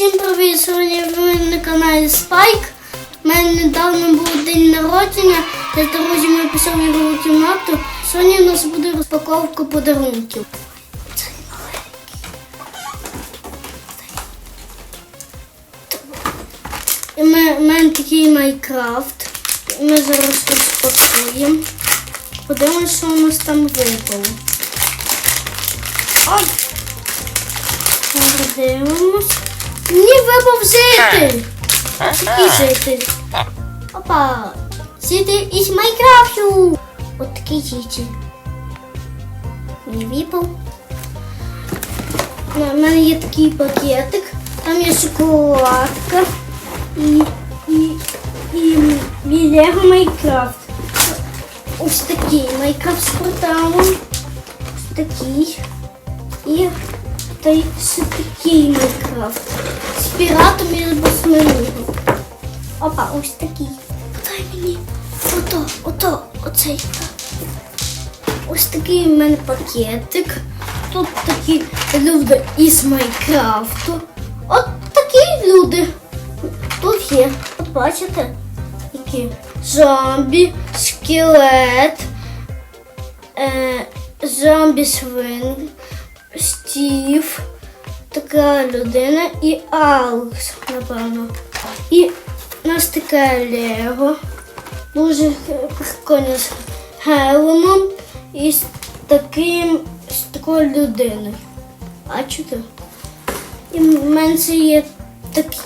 Всім привіт! Сьогодні ви на каналі Спайк. У мене недавно був день народження. Я з друзями пішов в його кімнату. Сьогодні у нас буде розпаковка подарунків. Маленький. І ми, у мене такий Майнкрафт. Ми зараз розпакуємо. Подивимося, що у нас там випало. Оп! Подивимось. Мені випав житель. Такий житель. Опа. Житель із Майнкрафту. От такий житель. Мені випав. У мене є такий пакетик. Там є шоколадка і, і, і, і Лего Майнкрафт. Ось такий Майнкрафт з порталом. Ось такий. І та й такий Майнкрафт. З піратом і з басминогом. Опа, ось такий. Подай мені. Ото, ото, оцей. Ось такий в мене пакетик. Тут такі люди із Майнкрафту. От такі люди. Тут є. От бачите? Які зомбі, скелет, е, зомбі свин, Стів, така людина і Алекс, напевно. І у нас таке Лего. Дуже прикольно з гелемом і з таким з такою людиною. Бачите? І в мене це є такий,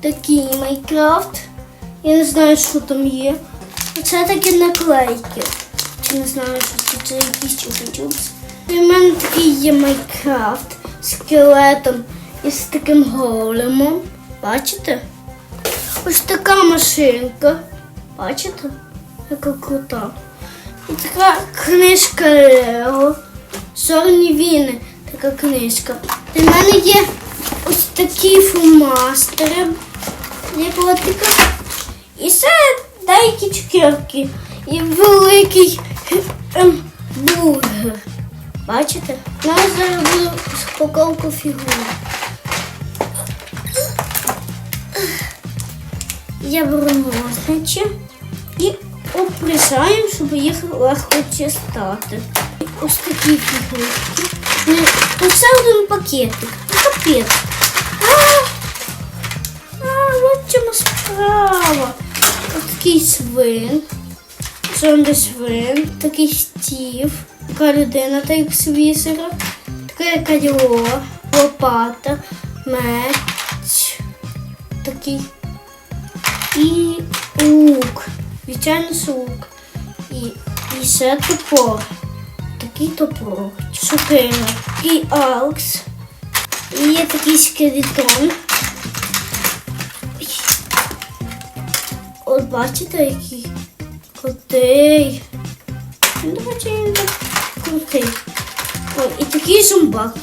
такий Майнкрафт. Я не знаю, що там є. Це такі наклейки. Не знаю, що це, якісь чупи-чупс. І в мене такий є Майнкрафт з скелетом і з таким големом. Бачите? Ось така машинка. Бачите? Яка крута. І така книжка Лего. Чорні віни. Така книжка. В мене є ось такі фломастери. Є котика. І ще деякі цукерки. І великий бургер. Бачите? У нас зараз буде спаковка фігур. Я беру ножниці і обрізаємо, щоб їх легко дістати. Ось такі фігурки. Ну, один пакетик. Ну, Капець. А, а, от чому справа. Ось такий свин. Свин, такий стів, така людина, та як з візера, таке каділо, лопата, меч, такий і лук, звичайно ж лук. І, і ще топор. Такий топор. Шукина. І Алекс. І є такий скелетон. От бачите, який крутий. Ну, Давайте він крутий. Ой, і такий зомбак.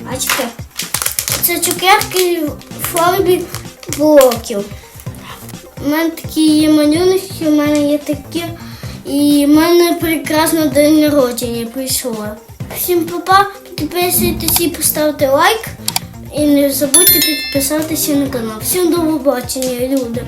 Бачите? Це цукерки в формі блоків. У мене такі є малюнки, у мене є такі. І в мене прекрасно день народження прийшло. Всім папа, підписуйтесь і поставте лайк. І не забудьте підписатися на канал. Всім до побачення, люди.